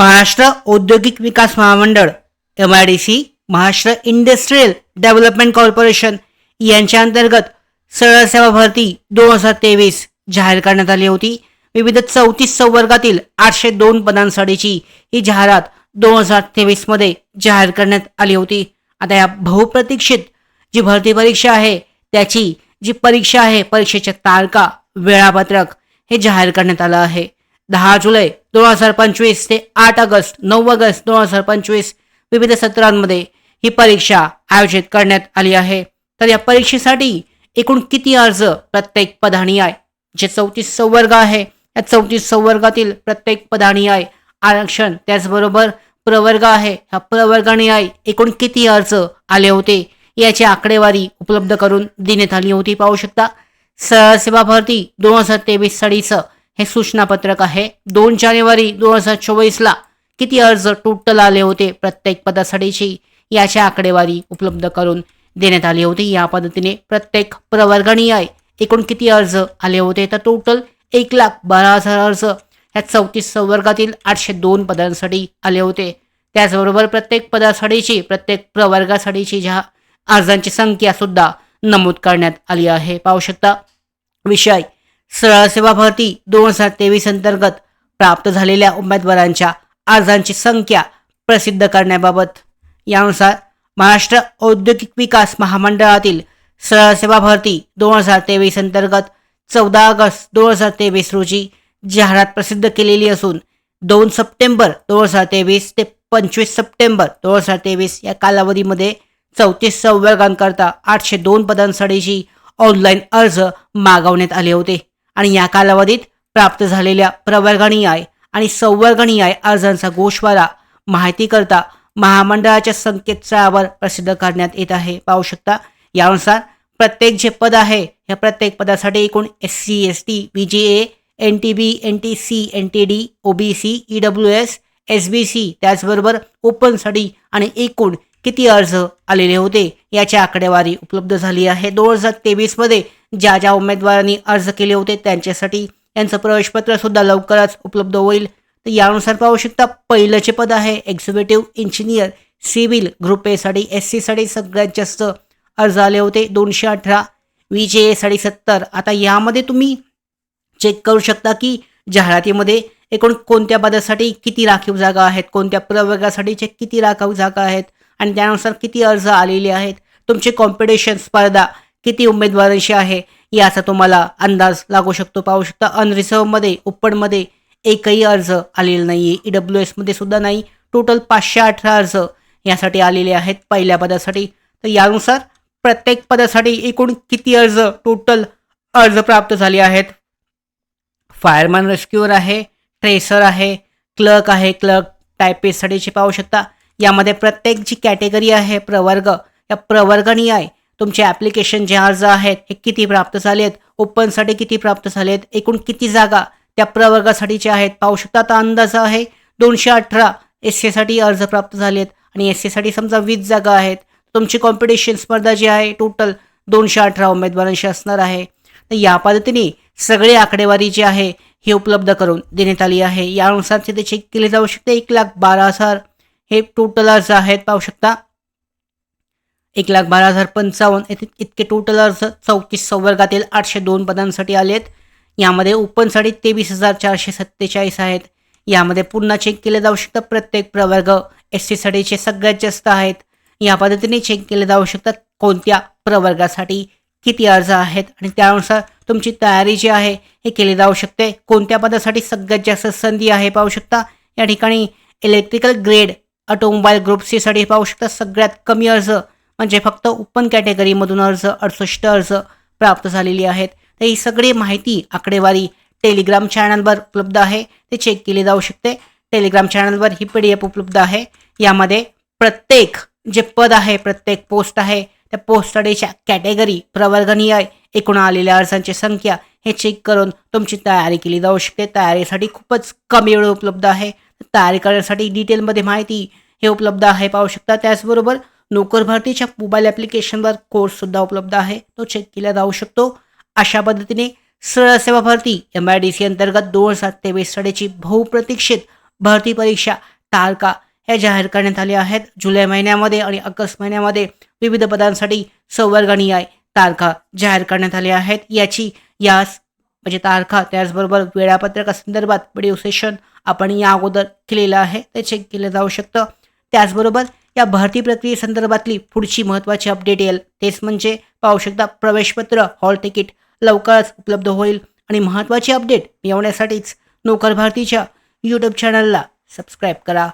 महाराष्ट्र औद्योगिक विकास महामंडळ M I D C Maharashtra industrial development corporation यांच्या अंतर्गत सरळ सेवा भरती दोन हजार तेवीस जाहीर करण्यात आली होती. विविध चौतीस संवर्गातील आठशे दोन पदांसाठीची ही जाहिरात दोन हजार तेवीसमध्ये जाहीर करण्यात आली होती. आता या बहुप्रतीक्षित जी भरती परीक्षा आहे त्याची जी परीक्षा आहे परीक्षेच्या तारखा वेळापत्रक हे जाहीर करण्यात आलं आहे. दहा जुलै दोन हजार पंचवीस ते आठ ऑगस्ट नऊ ऑगस्ट दोन हजार पंचवीस विविध सत्रांमध्ये ही परीक्षा आयोजित करण्यात आली आहे. तर या परीक्षेसाठी एकूण किती अर्ज प्रत्येक पदानी आहे? जे चौतीस संवर्ग आहे या चौतीस संवर्गातील प्रत्येक पदानी आहे. आरक्षण त्याचबरोबर प्रवर्ग आहे. ह्या प्रवर्गाने आहे एकूण किती अर्ज आले होते? याची आकडेवारी उपलब्ध करून देण्यात आली होती. पाहू शकता सेवा भरती दोन हजार तेवीस साडीचं हे सूचनापत्रक आहे. दोन जानेवारी दोन हजार चोवीसला किती अर्ज टोटल आले होते प्रत्येक पदासाठीची याची आकडेवारी उपलब्ध करून देण्यात आली होती. या पद्धतीने प्रत्येक प्रवर्गणीय एकूण किती अर्ज आले होते? तर टोटल एक लाख बारा हजार अर्ज ह्या चौतीस संवर्गातील आठशे दोन पदांसाठी आले होते. त्याचबरोबर प्रत्येक पदासाठीची प्रत्येक प्रवर्गासाठीची ज्या अर्जांची संख्या सुद्धा नमूद करण्यात आली आहे. पाहू शकता विषय सरळ सेवा भरती दोन हजार तेवीस अंतर्गत प्राप्त झालेल्या उमेदवारांच्या अर्जांची संख्या प्रसिद्ध करण्याबाबत. यानुसार महाराष्ट्र औद्योगिक विकास महामंडळातील सरळ सेवा भरती दोन हजार तेवीस अंतर्गत चौदा ऑगस्ट दोन हजार तेवीस रोजी जाहिरात प्रसिद्ध केलेली असून दोन सप्टेंबर दोन हजार तेवीस ते पंचवीस सप्टेंबर दोन हजार तेवीस या कालावधीमध्ये चौतीस संवर्गांकरता आठशे दोन पदांसाठीची ऑनलाईन अर्ज मागवण्यात आले होते. आणि या कालावधीत प्राप्त झालेल्या प्रवर्गणीय आणि संवर्गणीय अर्जांचा गोषवारा माहितीकरता महामंडळाच्या संकेतस्थळावर प्रसिद्ध करण्यात येत आहे. पाहू शकता यानुसार प्रत्येक जे पद आहे या प्रत्येक पदासाठी एकूण S C S T B G A N T B N T C N T D O B C E W S S B C त्याचबरोबर ओपनसाठी आणि एकूण किती अर्ज आलेले होते याची आकडेवारी उपलब्ध झाली आहे. दोन हजार तेवीसमध्ये ज्या ज्या उमेदवारांनी अर्ज केले होते त्यांच्यासाठी यांचं प्रवेशपत्र सुद्धा लवकरच उपलब्ध होईल. तर यानुसार पाहू शकता पहिलंचे पद आहे एक्झिक्युटिव्ह इंजिनियर सिव्हिल ग्रुप एसाठी एस सीसाठी सगळ्यात जास्त अर्ज आले होते दोनशे अठरा. व्ही जे एसाठी सत्तर. आता यामध्ये तुम्ही चेक करू शकता की जाहिरातीमध्ये एकूण कोणत्या पदासाठी किती राखीव जागा आहेत कोणत्या प्रवर्गासाठीचे किती राखीव जागा आहेत आणि त्यानुसार किती अर्ज आलेले आहेत. तुमचे कॉम्पिटिशन स्पर्धा किती उमेदवारांशी आहे याचा तुम्हाला अंदाज लागू शकतो. पाहू शकता अनरिझर्वमध्ये ओपनमध्ये एकही अर्ज आलेला नाही आहे ई डब्ल्यू एसमध्ये सुद्धा नाही. टोटल पाचशे अठरा अर्ज यासाठी आलेले आहेत पहिल्या पदासाठी. तर यानुसार प्रत्येक पदासाठी एकूण किती अर्ज टोटल अर्ज प्राप्त झाले आहेत? फायरमॅन रेस्क्यूअर आहे ट्रेसर आहे क्लर्क आहे क्लर्क टायपिस्टसाठीची पाहू शकता. यामध्ये प्रत्येक जी कॅटेगरी आहे प्रवर्ग या प्रवर्गणी आहे तुमचे ॲप्लिकेशन जे अर्ज आहेत हे किती प्राप्त झाले आहेत ओपनसाठी किती प्राप्त झाले आहेत एकूण किती जागा त्या प्रवर्गासाठीच्या आहेत? पाहू शकता आता अंदाज आहे दोनशे अठरा एस सीसाठी अर्ज प्राप्त झाले आहेत आणि एस सीसाठी समजा वीस जागा आहेत. तुमची कॉम्पिटिशन स्पर्धा जी आहे टोटल दोनशे अठरा उमेदवारांशी असणार आहे. तर या पद्धतीने सगळी आकडेवारी जी आहे ही उपलब्ध करून देण्यात आली आहे. यानुसार तिथे चेक केले जाऊ शकते. एक लाख बारा हजार हे टोटल अर्ज आहेत. पाहू शकता एक लाख बारा हजार पंचावन्न येथे इतके टोटल अर्ज चौतीस संवर्गातील आठशे दोन पदांसाठी आलेत. यामध्ये ओपनसाठी तेवीस हजार चारशे सत्तेचाळीस आहेत. यामध्ये पुन्हा चेक केले जाऊ शकतात प्रत्येक प्रवर्ग. एस सीसाठीचे सगळ्यात जास्त आहेत. या पद्धतीने चेक केले जाऊ शकतात कोणत्या प्रवर्गासाठी किती अर्ज आहेत आणि त्यानुसार तुमची तयारी जी आहे हे केली जाऊ शकते. कोणत्या पदासाठी सगळ्यात जास्त संधी आहे पाहू शकता. या ठिकाणी इलेक्ट्रिकल ग्रेड ऑटोमोबाईल ग्रुप सीसाठी पाहू शकता. सगळ्यात कमी अर्ज म्हणजे फक्त ओपन कॅटेगरीमधून अर्ज अडुसष्ट अर्ज प्राप्त झालेली आहेत. तर ही सगळी माहिती आकडेवारी टेलिग्राम चॅनलवर उपलब्ध आहे. ते चेक केली जाऊ शकते. टेलिग्राम चॅनलवर ही पी डी एफ उपलब्ध आहे. यामध्ये प्रत्येक जे पद आहे प्रत्येक पोस्ट आहे त्या पोस्टडेच्या कॅटेगरी प्रवर्गनीय एकूण आलेल्या अर्जांची संख्या हे चेक करून तुमची तयारी केली जाऊ शकते. तयारीसाठी खूपच कमी वेळ उपलब्ध आहे. तयारी करण्यासाठी डिटेलमध्ये माहिती हे उपलब्ध आहे पाहू शकता. त्याचबरोबर नोकर भरतीच्या मोबाईल ॲप्लिकेशनवर कोर्ससुद्धा उपलब्ध आहे. तो चेक केला जाऊ शकतो. अशा पद्धतीने सरळ सेवा भरती एम आय डी सी अंतर्गत दोन हजार तेवीस साडेची बहुप्रतीक्षित भरती परीक्षा तारखा ह्या जाहीर करण्यात आल्या आहेत. जुलै महिन्यामध्ये आणि ऑगस्ट महिन्यामध्ये विविध पदांसाठी संवर्गणीय तारखा जाहीर करण्यात आल्या आहेत. याची यास म्हणजे तारखा त्याचबरोबर वेळापत्रका संदर्भात व्हिडिओ सेशन आपण या अगोदर केलेलं आहे. ते चेक केलं जाऊ शकतं. त्याचबरोबर या भरती प्रक्रियेसंदर्भातली पुढची महत्त्वाची अपडेट येईल. तेच म्हणजे पाहू शकता प्रवेशपत्र हॉल तिकीट लवकरच उपलब्ध होईल. आणि महत्त्वाची अपडेट मिळवण्यासाठीच नोकर भारतीच्या यूट्यूब चॅनलला सबस्क्राईब करा.